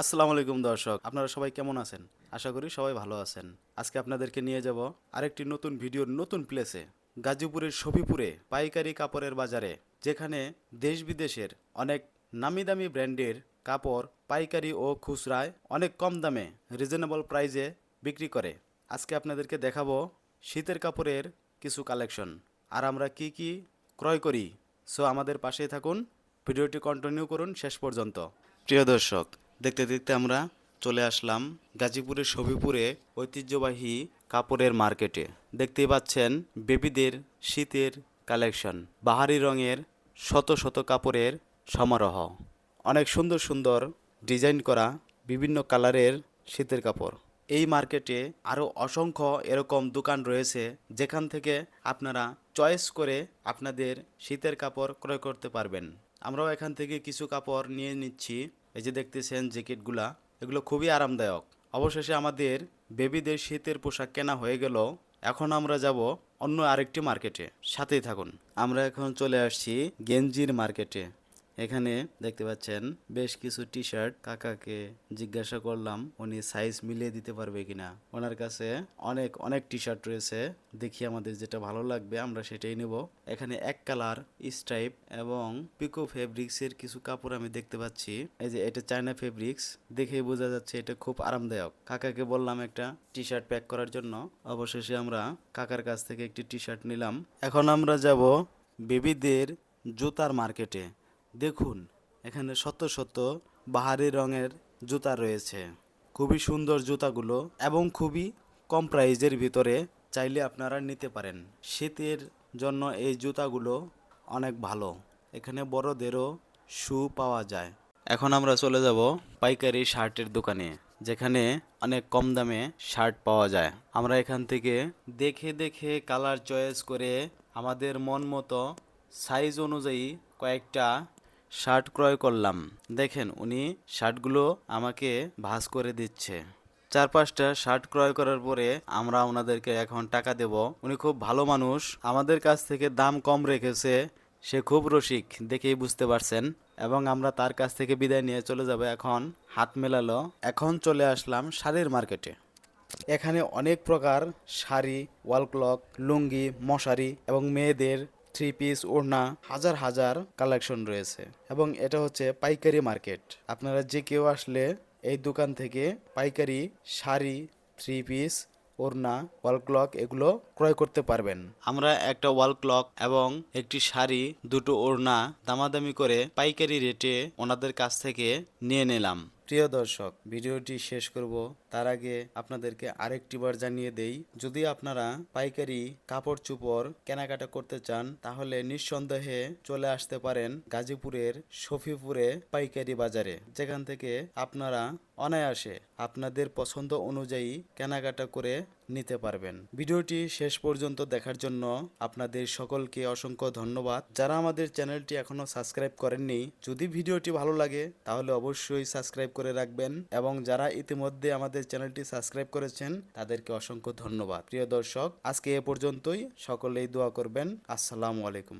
আসসালামু আলাইকুম দর্শক, আপনারা সবাই কেমন আছেন? আশা করি সবাই ভালো আছেন। আজকে আপনাদেরকে নিয়ে যাব আরেকটি নতুন ভিডিওর নতুন প্লেসে গাজীপুরের শফিপুরে পাইকারি কাপড়ের বাজারে, যেখানে দেশ বিদেশের অনেক নামি দামি ব্র্যান্ডের কাপড়, পাইকারি ও খুচরায় অনেক কম দামে রিজনেবল প্রাইজে বিক্রি করে। আজকে আপনাদেরকে দেখাবো শীতের কাপড়ের কিছু কালেকশন আর আমরা কি কি ক্রয় করি? সো আমাদের পাশেই থাকুন, ভিডিওটি কন্টিনিউ করুন শেষ পর্যন্ত। প্রিয় দর্শক দেখতে দেখতে আমরা চলে আসলাম গাজীপুরের সবিপুরে ঐতিহ্যবাহী কাপড়ের মার্কেটে। দেখতেই পাচ্ছেন বেবিদের শীতের কালেকশন, বাহারি রঙের শত শত কাপড়ের সমারোহ। অনেক সুন্দর সুন্দর ডিজাইন করা বিভিন্ন কালারের শীতের কাপড়। এই মার্কেটে আরও অসংখ্য এরকম দোকান রয়েছে, যেখান থেকে আপনারা চয়েস করে আপনাদের শীতের কাপড় ক্রয় করতে পারবেন। আমরাও এখান থেকে কিছু কাপড় নিয়ে নিচ্ছি। এই যে দেখতেছেন জ্যাকেটগুলা, এগুলো খুবই আরামদায়ক। অবশেষে আমাদের বেবিদের শীতের পোশাক কেনা হয়ে গেল। এখন আমরা যাব অন্য আরেকটি মার্কেটে। সাথেই থাকুন। আমরা এখন চলে আসছি গেঞ্জির মার্কেটে। এখানে দেখতে পাচ্ছেন, বেশ কিছু টি শার্ট কাকাকে জিজ্ঞাসা করলাম, উনি সাইজ মিলিয়ে দিতে পারবে কিনা। ওনার কাছে অনেক অনেক টি শার্ট রয়েছে, দেখি আমাদের যেটা ভালো লাগবে, আমরা সেটাই নেব। এখানে এক কালার স্ট্রাইপ এবং পিকো ফেব্রিক্স এর কিছু কাপড় আমি দেখতে পাচ্ছি। এই যে এটা চায়না ফেব্রিক্স দেখেই বোঝা যাচ্ছে এটা খুব আরামদায়ক। কাকাকে বললাম একটা টি শার্ট প্যাক করার জন্য। অবশেষে আমরা কাকার কাছ থেকে একটি টি শার্ট নিলাম। এখন আমরা যাব বেবিদের জুতার মার্কেটে দেখুন, এখানে শত শত বাহারি রঙের জুতা রয়েছে। খুবই সুন্দর জুতাগুলো এবং খুবই কম প্রাইজের ভিতরে চাইলে আপনারা নিতে পারেন। শীতের জন্য এই জুতাগুলো অনেক ভালো। এখানে বড়দেরও শু পাওয়া যায়। এখন আমরা চলে যাব পাইকারি শার্টের দোকানে, যেখানে অনেক কম দামে শার্ট পাওয়া যায়। আমরা এখান থেকে দেখে দেখে কালার চয়েস করে আমাদের মন মতো সাইজ অনুযায়ী কয়েকটা শার্ট ক্রয় করলাম। দেখেন, উনি শার্টগুলো আমাকে ভাঁজ করে দিচ্ছে। চার পাঁচটা শার্ট ক্রয় করার পরে আমরা ওনাদেরকে এখন টাকা দেব। উনি খুব ভালো মানুষ। আমাদের কাছ থেকে দাম কম রেখেছে। সে খুব রসিক, দেখেই বুঝতে পারছেন। এবং আমরা তার কাছ থেকে বিদায় নিয়ে চলে যাব এখন হাত মেলালো। এখন চলে আসলাম শাড়ির মার্কেটে। এখানে অনেক প্রকার শাড়ি, ওয়াল ক্লক, লুঙ্গি, মশারি এবং মেয়েদের থ্রি পিস ওড়না হাজার হাজার কালেকশন রয়েছে। এবং এটা হচ্ছে পাইকারি মার্কেট। আপনারা যে কেউ আসলে এই দোকান থেকে পাইকারি শাড়ি, থ্রি পিস, ওড়না, ওয়াল ক্লক এগুলো ক্রয় করতে পারবেন। আমরা একটা ওয়াল ক্লক এবং একটি শাড়ি, দুটো ওড়না দামাদামি করে পাইকারি রেটে ওনাদের কাছ থেকে নিয়ে নিলাম। প্রিয় দর্শক, ভিডিওটি শেষ করব। তার আগে আপনাদেরকে আরেকটি বার জানিয়ে দেই, যদি আপনারা পাইকারি কাপড় চুপড় কেনাকাটা করতে চান, তাহলে নিঃসন্দেহে চলে আসতে পারেন গাজীপুরের সফিপুরে পাইকারি বাজারে, যেখান থেকে আপনারা অনায়াসে আপনাদের পছন্দ অনুযায়ী কেনাকাটা করে নিতে পারবেন। ভিডিওটি শেষ পর্যন্ত দেখার জন্য আপনাদের সকলকে অসংখ্য ধন্যবাদ। যারা আমাদের চ্যানেলটি এখনও সাবস্ক্রাইব করেননি, যদি ভিডিওটি ভালো লাগে, তাহলে অবশ্যই সাবস্ক্রাইব করে রাখবেন এবং যারা ইতিমধ্যে আমাদের চ্যানেলটি সাবস্ক্রাইব করেছেন, তাদেরকে অসংখ্য ধন্যবাদ। প্রিয় দর্শক, আজকে এ পর্যন্তই। সকলেই দোয়া করবেন। আসসালামু আলাইকুম।